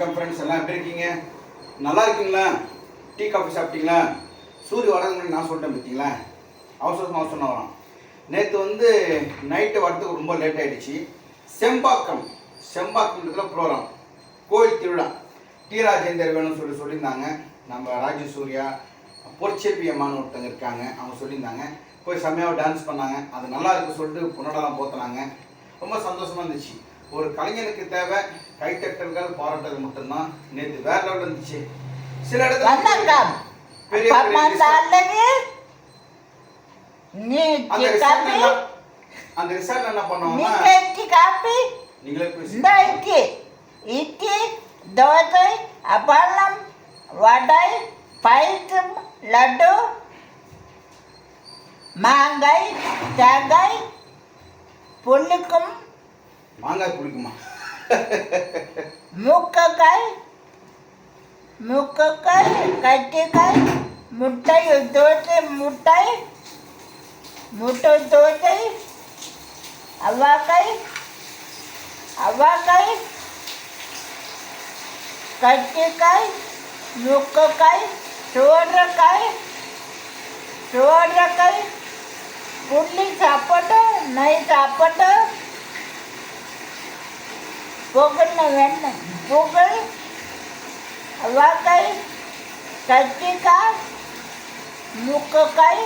வணக்கம் ஃப்ரெண்ட்ஸ் எல்லாம் எப்படி இருக்கீங்க? நல்லா இருக்கீங்களா? டீ காஃபி சாப்பிட்டீங்களா? சூரிய வரதுக்கு நான் சொல்லிட்டேன் பார்த்தீங்களா? அவசரமாக அவசரம் வரோம் நேற்று வந்து நைட்டு வரதுக்கு ரொம்ப லேட் ஆகிடுச்சு செம்பாக்கம் செம்பாக்கம்ன்றதுல ப்ரோக்ராம் கோயில் திருவிழா. டி. ராஜேந்தர் வேணும்னு சொல்லி சொல்லியிருந்தாங்க. நம்ம ராஜு சூர்யா பொற்செல்வி அம்மான்னு ஒருத்தங்க இருக்காங்க. அவங்க சொல்லியிருந்தாங்க. போய் செம்மையாக டான்ஸ் பண்ணாங்க. அது நல்லா இருக்கு சொல்லிட்டு பொன்னடலாம் போத்துனாங்க. ரொம்ப சந்தோஷமாக இருந்துச்சு. ஒரு கலைஞனுக்கு தேவை கைத்தட்டல்கள் பாராட்டுறது மட்டும்தான். நேற்று வேற லெவல் இருந்துச்சு. சில இடத்துல அந்த ரிசார்ட் என்ன பண்ணுவாங்க இட்லி. இட்லி தோசை வடை பயிற்றும் லட்டு மாங்காய் தேங்காய் பொண்ணுக்கும் மாங்காய் பிடிக்குமா मुक काय? मुक काय? काटे काय? मुठाई दोटे मुठाई? मोठो दोटे आवा काय? आवा काय? काटे काय? मुक काय? चोर काय? चोर काय? कुठली सापट नाही सापट पोकळ नव्याण्णव पोकळ वाकाई काय मुक काय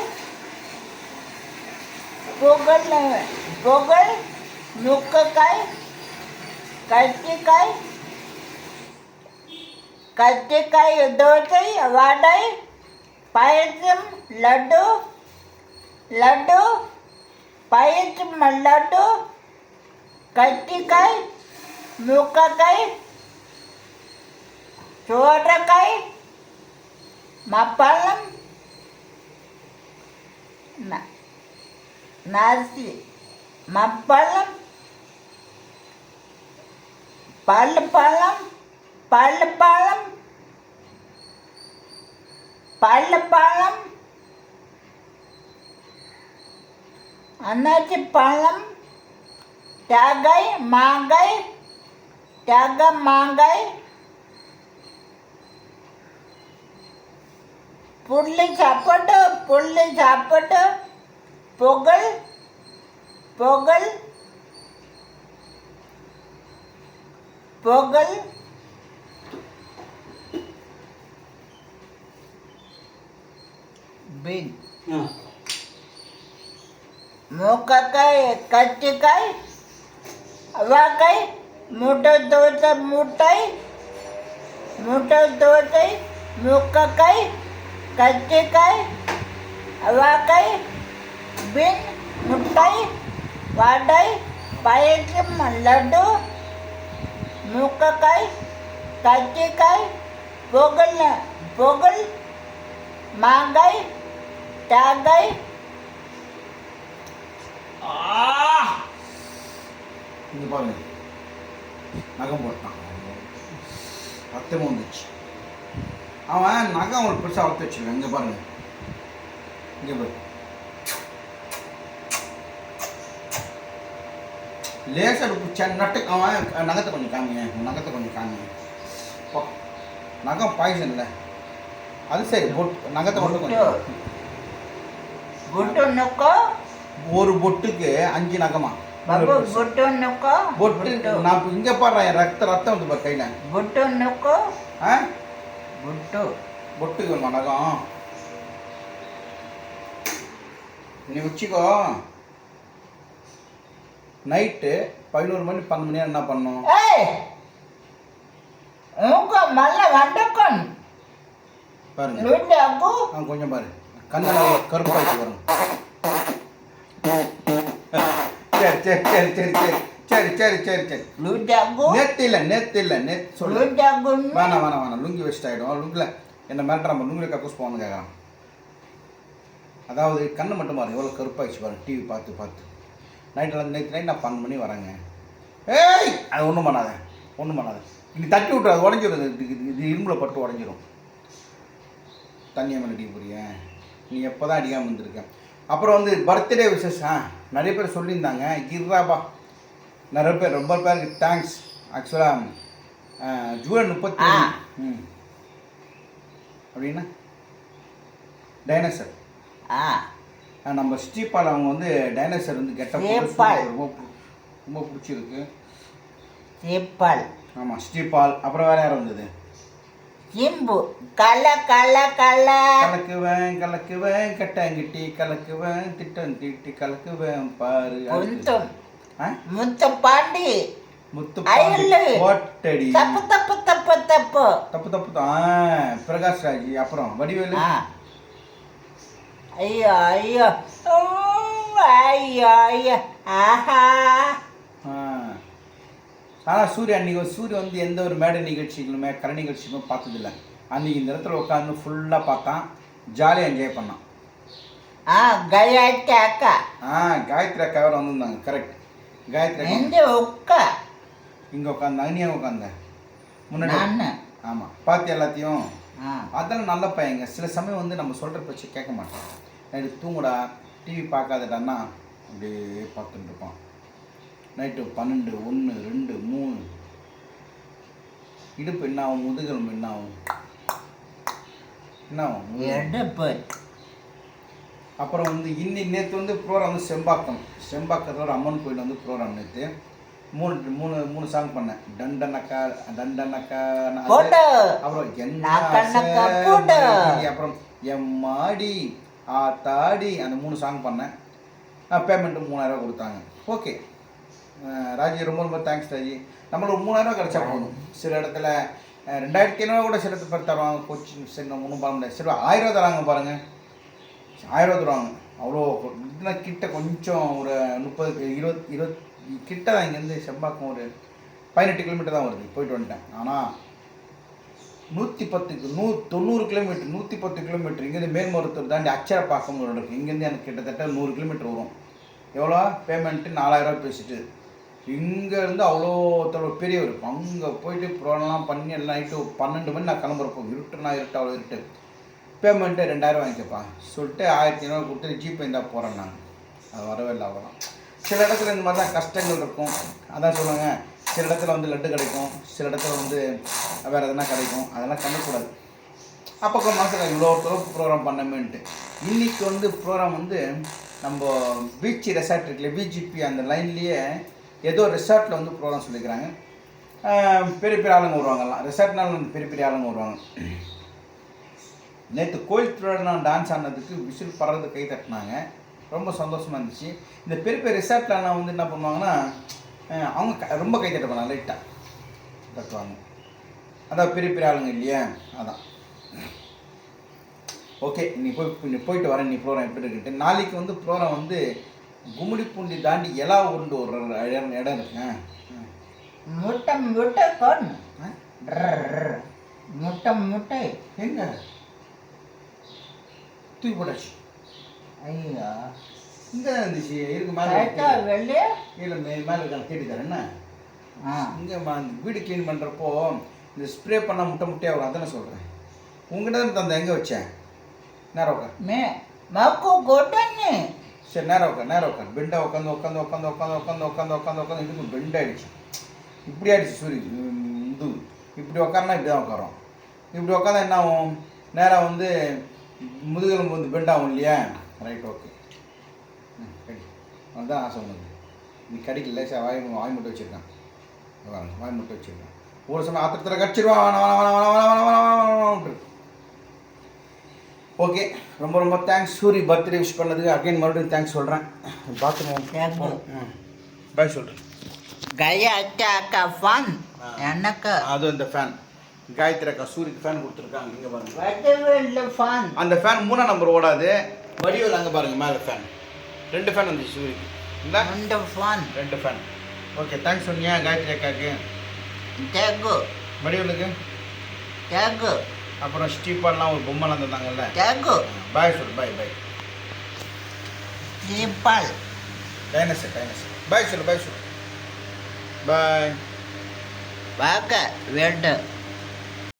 पोगळ नव्या पोगळ मुक काय काय काय दळकई वाडाई पायचम लड्डू लड्डू पायचम लड्डू काय முக்கக்கை சோற்றக்கை மப்பள்ளம் நரிசி மப்பள்ளம் பல்லு பழம் பல்லு பழம் பல்லு பழம் அன்னாச்சி பழம் தகை மாங்காய் त्याग मांगय पुडली झापट पुडली झापट पोगल पोगल पोगल। बिन। हाँ। मोका काय कच्ची काय हवा काय? મોટો ધોધ મોટાઈ મોટો ધોધઈ મુકકઈ કચ્ચકઈ અવાકઈ બિન મુટાઈ વાડઈ પાયકમ લડ્ડુ મુકકઈ કચ્ચકઈ ભોગલ ભોગલ માંગઈ ટાગઈ આ இந்த பாருங்க நகம் போட்டான். ரத்தமும் வந்துச்சு அவன் நகம் அவனுக்கு பெருசாக வளர்த்து வச்சுருக்கான்? இங்கே பாருங்க. இங்கே பாரு லேசர் பிடிச்சான் நட்டு அவன் நகத்தை கொஞ்சம் காமிங்க. நகத்தை கொஞ்சம் காமிங்க. நகம் பாய்சன் இல்லை. அது சரி பொட் நகத்தை மட்டும் கொஞ்சம் ஒரு பொட்டுக்கு அஞ்சு நகமா? ಬೊಟ್ಟು ನಾವು ಹಿಂಗೆ ಪಾಡ್ರ ರಕ್ತ ರಕ್ತ ಉಂಟು ಬಾ ಕೈನ ಬೊಟ್ಟು ನೊಕ್ಕೋ ಬೊಟ್ಟು ಬೊಟ್ಟಿಗೆ ಮನಗಂ ನೀವು வச்சுக்கோ. நைட்டு பதினோரு மணி பன்னெண்டு மணி என்ன பண்ணும் நல்ல வண்டக்கன் கொஞ்சம் பாரு. கண்ணால கருப்பாச்சு வரும். சரி சரி சரி சரி. சரி சரி சரி சரி. நெத்து இல்லை நெத்து இல்லை நெத்து சொல்லு வேணாம் வேணாம் வேணாம். லுங்கி வெஸ்ட் ஆகிடும் லுங்கில். என்ன மிரட்ட நம்ம லுங்கில் கக்கூஸ் போகணும் கேட்குறான் அதாவது கண்ணு மட்டும் பாருங்க எவ்வளோ கருப்பாகிச்சு பாருங்க டிவி பார்த்து பார்த்து. நைட்டில் நேற்று நைட் நான் பன்னெண்டு மணி வரேங்க. ஏய்! அது ஒன்றும் பண்ணாத. ஒன்றும் பண்ணாத. நீ தட்டி விட்டு அது உடஞ்சிடும் இது இரும்புல பட்டு உடஞ்சிடும் தண்ணியை மேலே அடிக்க போறிய? நீ எப்போ தான் அடிக்காமல் வந்திருக்கேன் அப்புறம் வந்து பர்த்டே விஷஸ் ஆ நிறைய பேர் சொல்லியிருந்தாங்க. கிர்ராபா. நிறைய பேர் ரொம்ப பேருக்கு தேங்க்ஸ் ஆக்சுவலாக ஜூலை முப்பத்தி. ம். அப்படின்னா டைனோசர் ஆ. நம்ம ஸ்ரீபால் அவங்க வந்து டைனோசர் வந்து கெட்ட. ரொம்ப ரொம்ப பிடிச்சிருக்கு. சீப்பால். ஆமாம் ஸ்ரீபால். அப்புறம் வேற யார் வந்தது? சிம்பு கல கல கல. கலக்குவேன் கலக்குவேன் கட்டாங்கிட்டி கலக்குவேன் திட்டம் தீட்டி கலக்குவேன் பாரு. குந்தம் ஆ? முத்து பாண்டி. முத்து. கோட்டடி தப்பு தப்பு தப்பு தப்பு. தப்பு தப்பு பிரகாஷ் ராஜ் அப்புறம் வடிவேலு. ஐயோ ஐயோ. ஐயோ ஐயோ. ஆஹா. ஆனால் சூர்யா அன்னைக்கு ஒரு சூர்யா வந்து எந்த ஒரு மேடை நிகழ்ச்சிகளுமே கலை நிகழ்ச்சிகளுமே பார்த்ததில்ல. அன்னைக்கு இந்த இடத்துல உட்காந்து ஃபுல்லாக பார்த்தான். ஜாலியாக என்ஜாய் பண்ணான். ஆ கயாட்டி அக்கா. ஆ காயத்ரி அக்கா வேறு வந்திருந்தாங்க. கரெக்ட் காயத்ரி எந்த உக்கா? இங்கே உட்காந்தாங்க நீ எங்க உட்காந்த முன்னாடி ஆமாம் பார்த்து எல்லாத்தையும். அதெல்லாம் நல்ல பையங்க. சில சமயம் வந்து நம்ம சொல்கிற பேச்சு கேட்க மாட்டான். நைட்டு தூங்குடா. டிவி பார்க்காதடான்னா? அப்படியே பார்த்துட்டு இருப்பான். நைட்டு பன்னெண்டு ஒன்று ரெண்டு மூணு. இடுப்பு என்ன ஆகும் முதுகெலும்பு என்ன ஆகும் என்ன ஆகும் அப்புறம் வந்து இன்னி நேற்று வந்து ப்ரோக்ராம் வந்து செம்பாக்கம். செம்பாக்கத்தில் ஒரு அம்மன் கோயில் வந்து ப்ரோக்ராம் நேற்று மூணு மூணு மூணு சாங் பண்ணேன். டண்டனக்கா டண்டனக்கா அப்புறம் என்ன அப்புறம் எம்மாடி ஆத்தாடி. அந்த மூணு சாங் பண்ணேன். பேமெண்ட்டு மூணாயிரம் கொடுத்தாங்க. ஓகே ராஜி ரொம்ப ரொம்ப தேங்க்ஸ் ராஜி. நம்மளுக்கு மூணாயிரம் கிடச்சா போகணும் சில இடத்துல ரெண்டாயிரத்தி ஐநூறுவா கூட சில பேர் தருவாங்க கோச்சிங் சரி ஒன்றும் பண்ண முடியாது சரி ஆயிரம் ரூபா தராங்க பாருங்கள் ஆயிரம் ரூபா தருவாங்க. அவ்வளோ இதுனா கிட்ட கொஞ்சம் ஒரு முப்பது இருபத் இருபத் கிட்ட தான் இங்கேருந்து செம்பாக்கம் ஒரு பதினெட்டு கிலோமீட்டர் தான் வருது. போயிட்டு வந்துட்டேன். ஆனால் நூற்றி பத்துக்கு நூ தொண்ணூறு கிலோமீட்டர் நூற்றி பத்து கிலோமீட்டர் இங்கேருந்து மேல்மருத்துவர் தாண்டி அச்சரப்பாக்கம் ஒரு இருக்குது இங்கேருந்து எனக்கு கிட்டத்தட்ட நூறு கிலோமீட்டர் வரும். எவ்வளோ? பேமெண்ட்டு நாலாயிரரூவா பேசிட்டு. இங்கேருந்து அவ்வளோ தொலைவு பெரிய இருக்கும் அங்கே போயிட்டு ப்ரோலாம் பண்ணி எல்லாம் நைட்டு பன்னெண்டு மணி நான் கிளம்புறப்போ இருட்டுனா இருட்டு அவ்வளோ இருட்டு. பேமெண்ட்டு ரெண்டாயிரம் வாங்கிக்கப்பா. சொல்லிட்டு ஆயிரத்தி ஐநூறு கொடுத்துட்டு ஜிபே இருந்தால் போகிறேன் நான். அது வரவே இல்லை அவ்வளோதான். சில இடத்துல இந்த மாதிரி தான் கஷ்டங்கள் இருக்கும். அதான் சொல்லுவாங்க சில இடத்துல வந்து லட்டு கிடைக்கும் சில இடத்துல வந்து வேறு எதனா கிடைக்கும். அதெல்லாம் கண்டுக்கூடாது. அப்போ மாதம் இவ்வளோ தூரம் ப்ரோக்ராம் பண்ணமேன்ட்டு. இன்றைக்கி வந்து ப்ரோக்ராம் வந்து நம்ம பீச் ரெசார்ட் இருக்குல்ல பிஜிபி அந்த லைன்லேயே ஏதோ ரெசார்ட்டில் வந்து ப்ரோக்ராம் சொல்லிக்கிறாங்க பெரிய பெரிய ஆளுங்க வருவாங்கலாம் ரிசார்ட்னாலும் வந்து பெரிய பெரிய ஆளுங்க வருவாங்க. நேற்று கோயில் திருவிழா நான் டான்ஸ் ஆனதுக்கு விசில் பறந்து கை தட்டினாங்க. ரொம்ப சந்தோஷமாக இருந்துச்சு. இந்த பெரிய பெரிய ரிசார்ட்லாம் வந்து என்ன பண்ணுவாங்கன்னா அவங்க க- ரொம்ப கை தட்டுவாங்க லைட்டாக தட்டுவாங்க. அதான் பெரிய பெரிய ஆளுங்க இல்லையா? அதான். ஓகே நீ போய் நீ போயிட்டு வரேன் நீ ப்ரோக்ராம் எப்படி இருக்குன்ட்டு. நாளைக்கு வந்து ப்ரோக்ராம் வந்து இடம் இடம் இருக்கு. ஆ, ஆ. முட்டை முட்டை ஆ? முட்டை முட்டை. எங்க தூக்கி போட்டாச்சு. ஐயோ. இங்கே இருந்துச்சு இருக்கு மேலே வெளியே இல்லை மே மேலே இருக்காங்க தேடி தரேன் என்ன? இங்கே வீடு க்ளீன் பண்ணுறப்போ இந்த ஸ்ப்ரே பண்ணால் முட்டை முட்டையாக வரும் அதானே சொல்கிறேன் உங்ககிட்ட தான் தந்த எங்கே வச்சேன்? நேரம் மே மக்கு கொட்டன்னு. சரி நேரம் உட்காந்து நேரம் உட்காந்து பெண்டாக உட்காந்து உட்காந்து உட்காந்து உட்காந்து உட்காந்து உட்காந்து உட்காந்து உட்காந்து இதுக்கு பெண்ட் ஆயிடுச்சு இப்படி ஆயிடுச்சு சூரி இந்து இது இப்படி உட்காரனா இப்படி தான் உட்காரோம் இப்படி உட்காந்தா என்ன ஆகும் நேராக வந்து முதுகெலும்பு வந்து பெண்ட் ஆகும் இல்லையா ரைட் ஓகே ம் அதுதான் ஆசை உனக்கு நீ கிடைக்கல சார் வாய் வாய் மட்டும் வச்சுருக்கான் வாய் மட்டும் வச்சுருக்கான் ஒரு சமயம் ஆத்திரத்தில் கடிச்சிருவான் வேணாம் வேணாம் வேணாம் வேணாம் வேணாம் வேணாம் வேணாம் வேணாம் வேணாம் ஓகே ரொம்ப ரொம்ப தேங்க்ஸ் சூரி பர்த்டே விஷ் பண்ணதுக்கு அகைன் மறுபடியும் தேங்க்ஸ் சொல்கிறேன் பாத்ரூம். பாய் சொல்கிறேன் கயா அக்கா அக்கா ஃபன் எனக்கு. அதுவும் இந்த ஃபேன் காயத்ரி அக்கா சூரிக்கு ஃபேன் கொடுத்துருக்காங்க. இங்கே பாருங்க. ஃபன் அந்த ஃபேன் மூணாம் நம்பர் ஓடாது. வடிவில் அங்கே பாருங்க மேலே ஃபேன் ரெண்டு ஃபேன் வந்துச்சு சூரிக்கு. இல்லை இந்த ஃபன் ரெண்டு ஃபேன் ஓகே தேங்க்ஸ் சொன்னியா காயத்ரி அக்காவுக்கு தேகு வடிவலுக்கு? தேகு அப்புறம் ஸ்டீப்பாலாம் ஒரு பொம்மைலாம் தந்தாங்கல்ல. தேகு பாய் சொல்லு பாய் பாய். சீப்பால் டைனஸர் டைனஸர் பாய் சொல்லு பாய் சொல்லு. பாய். பார்க்க வேண்டும்.